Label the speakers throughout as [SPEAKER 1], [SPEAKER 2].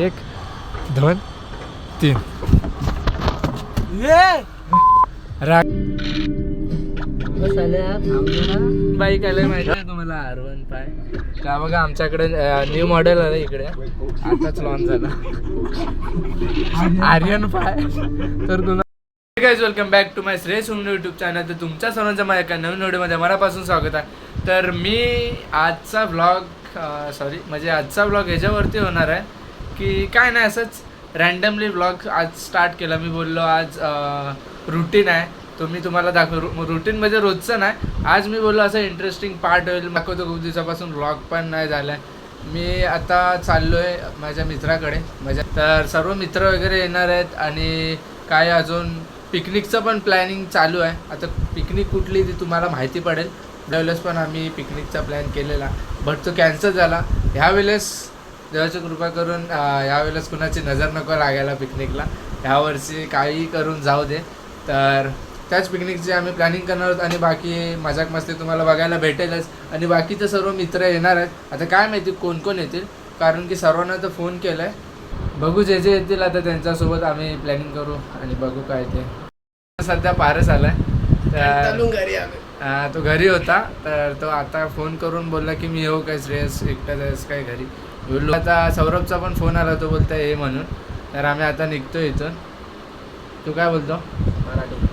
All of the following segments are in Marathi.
[SPEAKER 1] एक दोन तीन. राग. बाईक आलं माहिती आहे तुम्हाला आर वन फाय का बघा आमच्याकडे न्यू मॉडेल आलं इकडे. आताच लॉन्च झाला. आर्यन फाय तर तुला guys welcome back to my Shreyas Umne YouTube channel तर तुमच्या सर्वांचं माझ्या एका नवीन व्हिडिओमध्ये मनापासून स्वागत आहे. तर मी आजचा ब्लॉग सॉरी म्हणजे आजचा ब्लॉग ह्याच्यावरती होणार आहे. की काय नाही असंच रँडमली ब्लॉग आज स्टार्ट केला. मी बोललो आज रुटीन आहे. तो मी तुम्हाला दाखव रुटीन म्हणजे रोजचं नाही. आज मी बोललो असं इंटरेस्टिंग पार्ट होईल. दाखवतो खूप दिवसापासून ब्लॉग पण नाही झाला मी आता चाललो आहे माझ्या मित्राकडे. माझ्या तर सर्व मित्र वगैरे येणार आहेत आणि काय अजून पिकनिकचं पण प्लॅनिंग चालू आहे. आता पिकनिक कुठली ती तुम्हाला माहिती पडेल. त्यावेळेस पण आम्ही पिकनिकचा प्लॅन केलेला. बट तो कॅन्सल झाला. ह्यावेळेस देवाची कृपा करून अं, ह्यावेळेस कुणाची नजर नको लागायला पिकनिकला. ह्यावर्षी काही करून जाऊ दे. तर त्याच पिकनिकची आम्ही प्लॅनिंग करणार आहोत आणि बाकी मजाक मस्ती तुम्हाला बघायला भेटेलच. आणि बाकीचे सर्व मित्र येणार आहेत. आता काय माहिती कोण कोण येतील? कारण की सर्वांना तर फोन केला आहे बघू जे जे येतील आता त्यांच्यासोबत आम्ही प्लॅनिंग करू आणि बघू काय ते. सध्या पारस तर
[SPEAKER 2] आलो
[SPEAKER 1] हा, तो घरी होता. तर तो आता फोन करून बोलला की मी येऊ काय श्रेयस एकटा जायस काय घरी. बोललो आता सौरभचा पण फोन आला तो बोलता ये म्हणून. तर आम्ही आता निघतो इथून. तू काय बोलतो?
[SPEAKER 2] मराठी.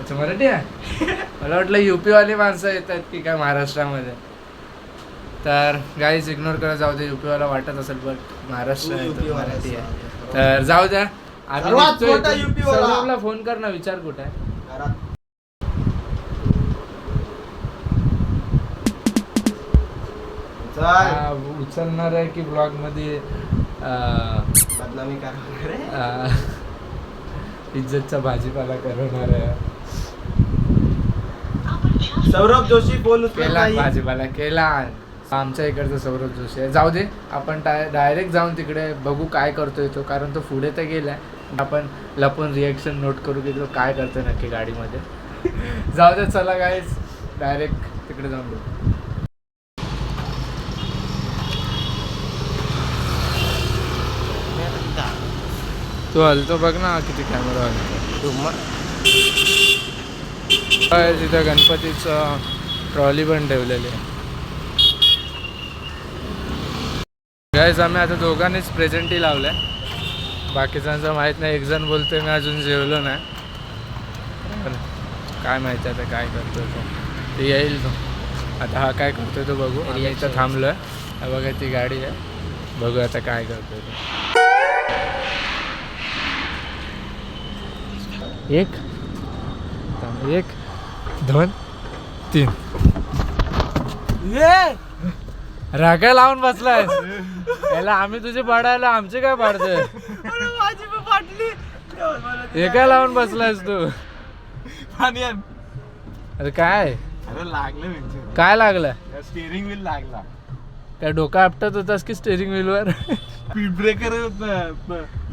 [SPEAKER 1] अच्छा मराठी आहे? मला वाटलं युपी वाली माणसं येतात की काय महाराष्ट्रामध्ये. तर गाईज इग्नोर करत जाऊ दे युपी वाला वाटत असेल बट महाराष्ट्र आहे तो मराठी. आहे. तर जाऊ द्या. आम्ही निघतोय इथून. सौरभला फोन कर ना विचार कुठे आहे. हा, उचलणार आहे की ब्लॉगमध्ये
[SPEAKER 2] बदनामी करणार आहे.
[SPEAKER 1] इज्जतचा भाजीपाला करवणार आहे.
[SPEAKER 2] सौरभ जोशी बोल
[SPEAKER 1] केला. भाजीपाला केला. आमच्या इकडचा सौरभ जोशी आहे. जाऊ दे आपण डायरेक्ट जाऊन तिकडे बघू काय करतोय तो कारण तो पुढे तर गेलाय. आपण लपून रिएक्शन नोट करू की तो काय करतोय नक्की गाडीमध्ये. जाऊ दे चला गाईज डायरेक्ट तिकडे जाऊन बघू. तू हलतो बघ ना किती कॅमेरा हलतो
[SPEAKER 2] तुम्हा-
[SPEAKER 1] काय तिथं गणपतीचं ट्रॉली पण ठेवलेली. आहे आम्ही आता दोघांनीच प्रेजेंटही लावलं आहे बाकीच्यांचं माहीत नाही एकजण बोलतोय मी अजून जेवलो नाही. काय माहिती आता काय करतोय तो. ते येईल तो. आता हा काय करतोय तो बघू. आम्ही इथं थांबलो आहे बघा ती गाडी आहे. बघू आता काय करतोय तो. एक. एक. दोन. तीन. रागा लावून बसलाय याला आम्ही तुझे पाडायला आमचे काय पाडतोय? हे काय लावून बसलायस तू. अरे काय?
[SPEAKER 2] अरे लागलं म्हणजे.
[SPEAKER 1] काय लागलं?
[SPEAKER 2] स्टिअरिंग व्हील लागला.
[SPEAKER 1] काय डोका आपटत होतास की स्टेरिंग व्हीलवर
[SPEAKER 2] स्पीड ब्रेकर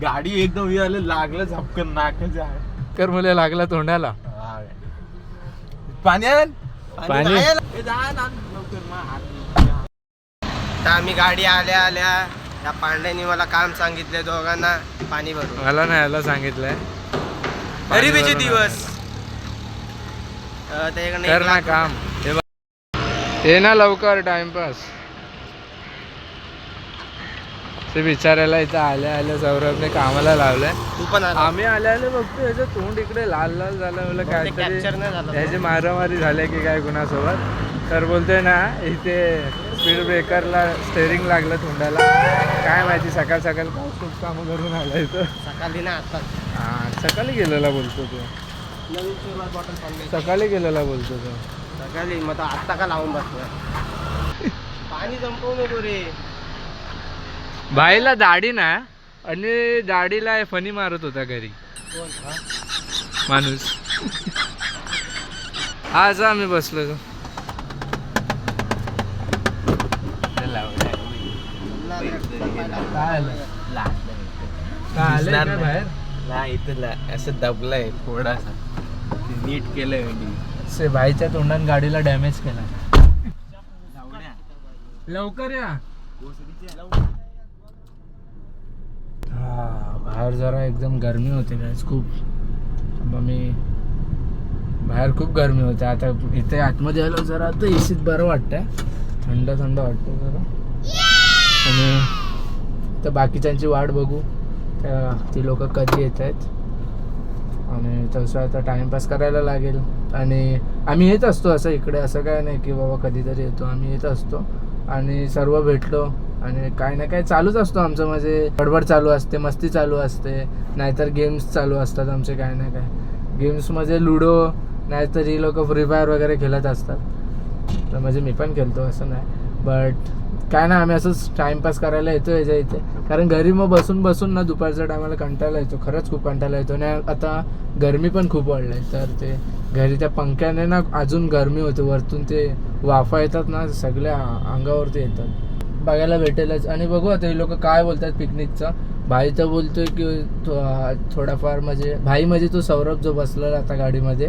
[SPEAKER 2] गाडी एकदम आलं लागलं झपकन नाकच आहे
[SPEAKER 1] कर मुले लागला तोंडाला
[SPEAKER 2] पाणी आण.
[SPEAKER 1] पाणी?
[SPEAKER 2] नाही आलं. ए, जा ना, लवकर, मा हात-
[SPEAKER 3] तर आम्ही गाडी आल्या आल्या त्या पांड्यानी मला काम सांगितले दोघांना पाणी भरून
[SPEAKER 1] मला नाही याला सांगितलंय
[SPEAKER 3] गरिबीचे दिवस अं, त्याच्याकडनं
[SPEAKER 1] कर ना
[SPEAKER 3] लाख
[SPEAKER 1] काम हे बघ. ये ना लवकर टाइमपास ते बिचारायला इथं आल्या आल्या सौरभने कामाला लावलंय.
[SPEAKER 3] तू पण आला.
[SPEAKER 1] आम्ही आले आले बघतो याचं तोंड इकडे लाल लाल झालं मला
[SPEAKER 3] capture नाही झालं.
[SPEAKER 1] त्याची मारामारी झाल्या की काय कुणासोबत? तर बोलतोय ना इथे स्पीड ब्रेकरला स्टेरिंग लागलं तोंडाला. काय माहिती सकाळ सकाळ काय खूप कामं करून आला इथं.
[SPEAKER 3] सकाळी ना आता.
[SPEAKER 1] हा सकाळी गेलेला बोलतो तो.
[SPEAKER 3] नवीन सुरुवात बॉटल पाणी
[SPEAKER 1] सकाळी गेलेला बोलतो तो.
[SPEAKER 3] सकाळी मग आता आत्ता का लावून बसला? पाणी संपवू नको रे.
[SPEAKER 1] बाईला दाढी ना आणि दाढीला फणी मारत होता घरी?
[SPEAKER 3] हा?
[SPEAKER 1] माणूस. आज आम्ही बसलो तो
[SPEAKER 2] असं दबलंय थोडासा. नीट केलंय
[SPEAKER 1] से भाईच्या तोंडाने गाडीला डॅमेज केला. लवकर या. बाहेर जरा एकदम गरमी होते गायस खूप. मग मी बाहेर खूप गरमी होते. आता इथे आतमध्ये आलो जरा आता एसीत बरं वाटतंय. थंड थंड वाटतं जरा. आणि तर बाकीच्यांची वाट बघू. त्या ती लोक कधी येत आहेत आणि तसं आता टाइमपास करायला लागेल. आणि आम्ही येत असतो असं इकडे असं काय नाही की बाबा कधीतरी येतो. आम्ही येत असतो. आणि सर्व भेटलो. आणि काय ना काय चालूच असतो आमचं म्हणजे गडबड चालू असते मस्ती चालू असते नाहीतर गेम्स चालू असतात आमचे काय ना काय गेम्समध्ये लुडो नाहीतर ही लोक फ्री फायर वगैरे खेळत असतात. तर म्हणजे मी पण खेळतो असं नाही. बट काय ना आम्ही असंच टाइमपास करायला येतो याच्या इथे. कारण घरी मग बसून बसून ना दुपारच्या टायमाला कंटाळा येतो. खरंच खूप कंटाळा येतो. आणि आता गरमी पण खूप वाढली आहे तर ते घरी त्या पंख्याने ना अजून गरमी होते. वरतून ते वाफा येतात ना सगळ्या अंगावरती येतात. बघायला भेटेलच. आणि बघू आता हे लोक काय बोलतात पिकनिकचं. भाई तर बोलतोय की थो- थोडाफार म्हणजे भाई म्हणजे तो सौरभ जो बसलेला आता गाडीमध्ये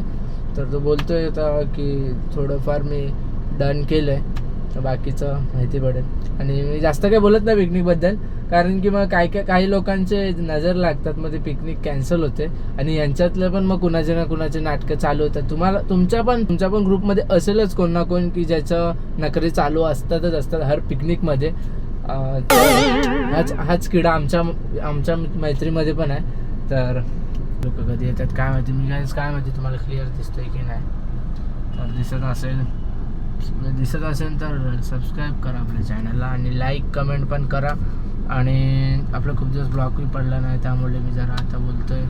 [SPEAKER 1] तर तो बोलतोय आता की थोडंफार मी डन केलंय. आहे बाकीचं माहिती पडेल. आणि मी जास्त काही बोलत नाही पिकनिकबद्दल. कारण की मग काय काय काही लोकांचे नजर लागतात. मग ते पिकनिक कॅन्सल होते. आणि यांच्यातलं पण मग कुणाचे ना कुणाचे नाटकं चालू होतात. तुम्हाला तुमच्या पण तुमच्या पण ग्रुपमध्ये असेलच कोण ना कोण की ज्याचं नखरे चालू असतातच असतात हर पिकनिकमध्ये हाच हाच किडा आमच्या आमच्या मैत्रीमध्ये पण आहे. तर लोक कधी येतात? काय माहिती? मी काय काय माहिती? तुम्हाला क्लिअर दिसतोय की नाही? तर दिसत असेल दिसत असेल तर सबस्क्राईब करा आपल्या चॅनलला आणि लाईक कमेंट पण करा. आणि आपलं खूप दिवस ब्लॉग बी पडला नाही त्यामुळे मी जरा आता बोलतोय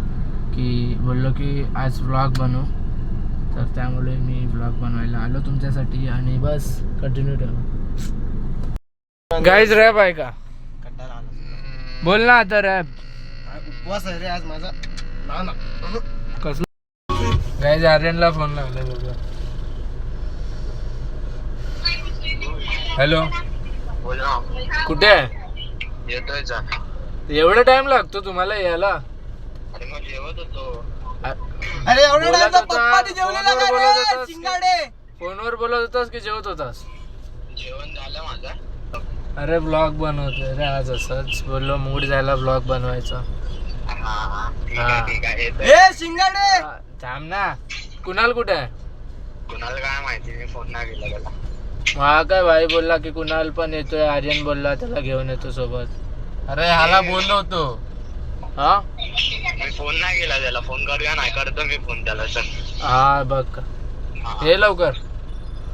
[SPEAKER 1] की बोललो की आज ब्लॉग बनवू. तर त्यामुळे मी ब्लॉग बनवायला आलो तुमच्यासाठी आणि बस कंटिन्यू ठेवा. गाईज रॅप आहे का? बोल ना आता रॅप
[SPEAKER 3] उपवास आहे रे आज माझा? ना ना.
[SPEAKER 1] कसलं? गाईज आर्यनला फोन लागला बघा हॅलो कुठे आहे?
[SPEAKER 3] येतोय
[SPEAKER 1] एवढा टाइम लागतो तुम्हाला यायला?
[SPEAKER 3] अरे मग जेवत होतो. अरे एवढं
[SPEAKER 1] बोलत
[SPEAKER 3] टाइम
[SPEAKER 1] होता,
[SPEAKER 3] पप्पानी जेवलेला
[SPEAKER 1] फोनवर
[SPEAKER 3] का
[SPEAKER 1] बोलत
[SPEAKER 3] रे?
[SPEAKER 1] होतास की-
[SPEAKER 3] शिंगाडे.
[SPEAKER 1] फोनवर बोलत होतास की जेवत होतास?
[SPEAKER 3] जेवण झालं माझा.
[SPEAKER 1] अरे ब्लॉग बनवतोय रे आज असंच. बोललो मूड झाला ब्लॉग बनवायचा.
[SPEAKER 3] हा ठीक
[SPEAKER 1] हा.
[SPEAKER 3] आहे ठीक आहे. ए शिंगाडे!
[SPEAKER 1] हा, थांब ना. कुणाल कुठे आहे?
[SPEAKER 3] कुणाला काय माहिती मी फोन नाही केला त्याला.
[SPEAKER 1] हा काय भाई बोलला की कुणाल पण येतोय आर्यन बोलला त्याला घेऊन येतो सोबत.
[SPEAKER 2] अरे ह्याला बोललो होतो.
[SPEAKER 1] हा?
[SPEAKER 3] मी फोन नाही केला त्याला फोन करूया नाही करतो मी फोन त्याला सर.
[SPEAKER 1] हा बघ. ये लवकर.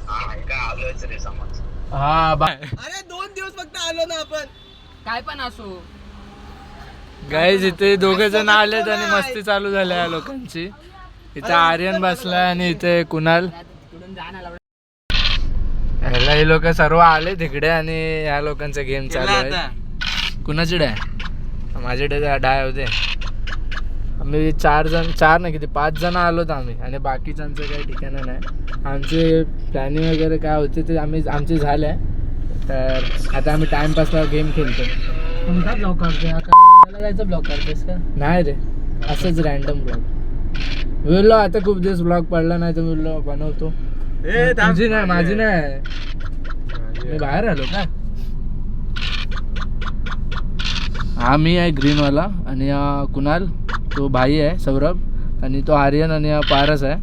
[SPEAKER 3] हा ऐका आलोच रे समज.
[SPEAKER 1] हा बाय.
[SPEAKER 3] अरे दोन दिवस फक्त आलो ना आपण.
[SPEAKER 4] काय पण असो.
[SPEAKER 1] गाईज इथे दोघे जण आलेत आणि मस्ती चालू झाल्या लोकांची. इथे आर्यन बसलाय आणि इथे कुणाल. ह्याला हे लोक सर्व आले तिकडे आणि ह्या लोकांचा गेम चालू आहे कुणाची डाय माझी डाय डाय होते. आम्ही चार जण चार नाही किती? पाच जण आलोत आम्ही. आणि बाकीच्यांचं काही ठिकाणं नाही. आमचे प्लॅनिंग वगैरे काय होते ते आम्ही आमचे झाले. आहे तर आता आम्ही टाइमपासला गेम खेळतो
[SPEAKER 4] कोणता ब्लॉक करतोय मला जायचं ब्लॉक करतोयस का?
[SPEAKER 1] नाही रे. असंच रॅन्डम ब्लॉग बोललो आता खूप दिवस ब्लॉग पडला नाही तर बोललो बनवतो. तुझी नाही माझी नाही. मी बाहेर आलो का? हा मी आहे ग्रीनवाला आणि हा कुणाल तो भाई आहे सौरभ. आणि तो आर्यन आणि हा पारस आहे.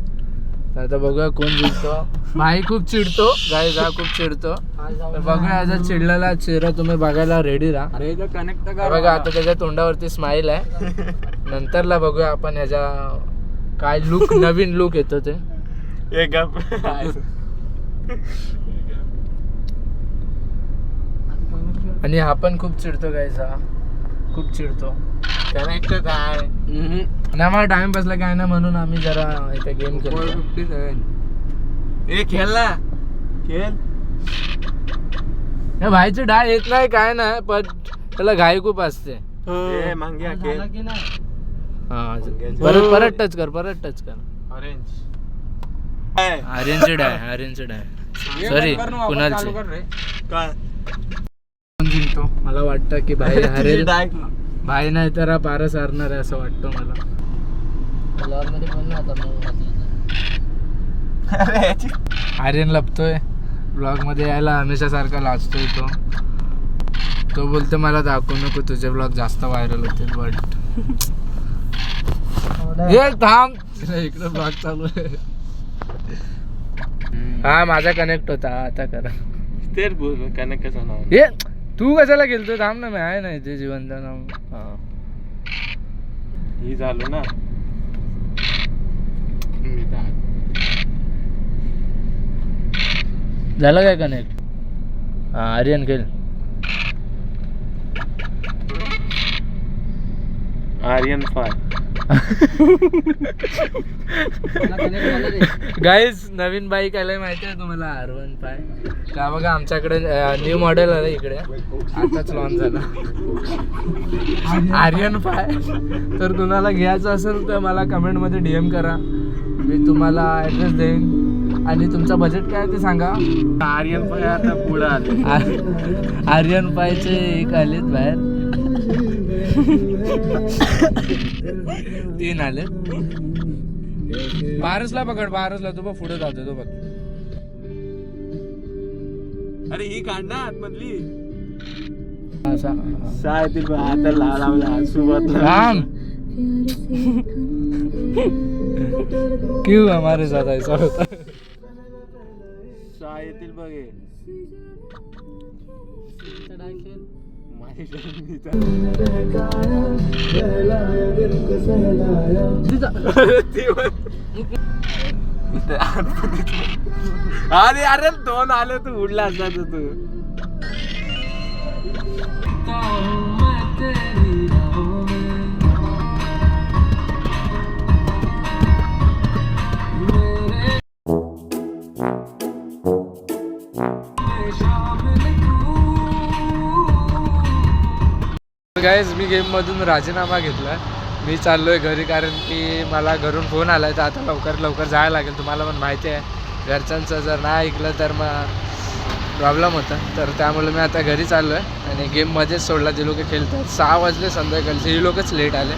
[SPEAKER 1] तर आता बघूया कोण जिंकतो. भाई खूप चिडतो. गाय हा खूप चिडतो. तर बघूया याचा चिडलेला चेहरा तुम्ही बघायला रेडी राहा.
[SPEAKER 2] अरे कनेक्ट
[SPEAKER 1] बघा आता त्याच्या तोंडावरती स्माइल आहे. नंतरला बघूया आपण ह्याच्या काय लुक नवीन लुक येतो ते. आणि हा पण खूप चिडतो गायचा खूप चिडतो.
[SPEAKER 2] कनेक्ट काय?
[SPEAKER 1] आणि आम्हाला टाइम बसला काय ना म्हणून आम्ही जरा इथे गेम खेळतो
[SPEAKER 2] ए खेळ ना. खेळ.
[SPEAKER 1] भाईची डाळ येत नाही काय नाही पण त्याला घाई खूप असते. हा. परत परत टच कर परत टच कर.
[SPEAKER 2] ऑरेंज
[SPEAKER 1] आर्यनची डाय आर्यनची डाय सॉरी कुणालची.
[SPEAKER 2] काय
[SPEAKER 1] कोण जिंकतो मला वाटतं की भाई हरेल भाई नाही तर हा पारस हरणार आहे असं वाटतं मला. आर्यन लपतोय. ब्लॉगमध्ये यायला हमेशा सारखा लाजतोय तो. तो बोलतो मला दाखवू नको तुझे ब्लॉग जास्त व्हायरल होतील बट हे थांब. इकडे ब्लॉग चालू आहे. हा माझा कनेक्ट होता. आता करा.
[SPEAKER 2] तेच बोल कनेक्ट कसं नाव
[SPEAKER 1] तू कशाला गेलतो? थांब ना मी आहे ना इथे जिवंत नाव हा.
[SPEAKER 2] झालं ना. मी तर आत.
[SPEAKER 1] झालं काय कनेक्ट हा आर्यन खेळ.
[SPEAKER 2] आर्यन फाय
[SPEAKER 1] गाईज नवीन बाईक आलाय माहिती आहे तुम्हाला? आर वन फाय का बघा आमच्याकडे न्यू मॉडेल आलं इकडे. आताच लॉन्च झाला. आर्यन फाय तर तुम्हाला घ्यायचं असेल तर मला कमेंटमध्ये डी एम करा. मी तुम्हाला ॲड्रेस देईन. आणि तुमचा बजेट काय आहे ते सांगा.
[SPEAKER 2] आर्यन फाय आता पुढे आले
[SPEAKER 1] आर्यन पायचे एक आलेत बाहेर. तीन आले. पारसला पकड पारसला तो बघ पुढे जातो तो बघ.
[SPEAKER 2] अरे ही काढ ना आतमधली सहा येतील आता लावला
[SPEAKER 1] राम क्यों हमारे साथ ऐसा होता?
[SPEAKER 2] सहा येतील बघ. अरे अरे दोन आले तू उडला असा तू.
[SPEAKER 1] गायज मी गेममधून राजीनामा घेतला मी चाललो आहे घरी कारण की मला घरून फोन आला आहे तर आता लवकर लवकर जायला लागेल. तुम्हाला पण माहिती आहे घरच्यांचं जर नाही ऐकलं तर मग प्रॉब्लेम होता. तर त्यामुळे मी आता घरी चाललो आहे आणि गेममध्येच सोडला. जे लोक खेळतात सहा वाजले संध्याकाळचे. ही लोकच लेट आले.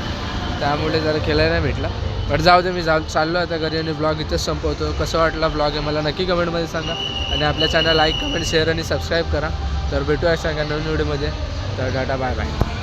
[SPEAKER 1] त्यामुळे जरा खेळायला नाही भेटला. बट जाऊ दे मी जाऊ चाललो आता घरी आणि ब्लॉग इथंच संपवतो. कसं वाटला ब्लॉग आहे मला नक्की कमेंटमध्ये सांगा. आणि आपल्या चॅनल लाईक कमेंट शेअर आणि सबस्क्राईब करा. तर भेटूया सांगा नवीन व्हिडिओमध्ये तर डाटा बाय बाय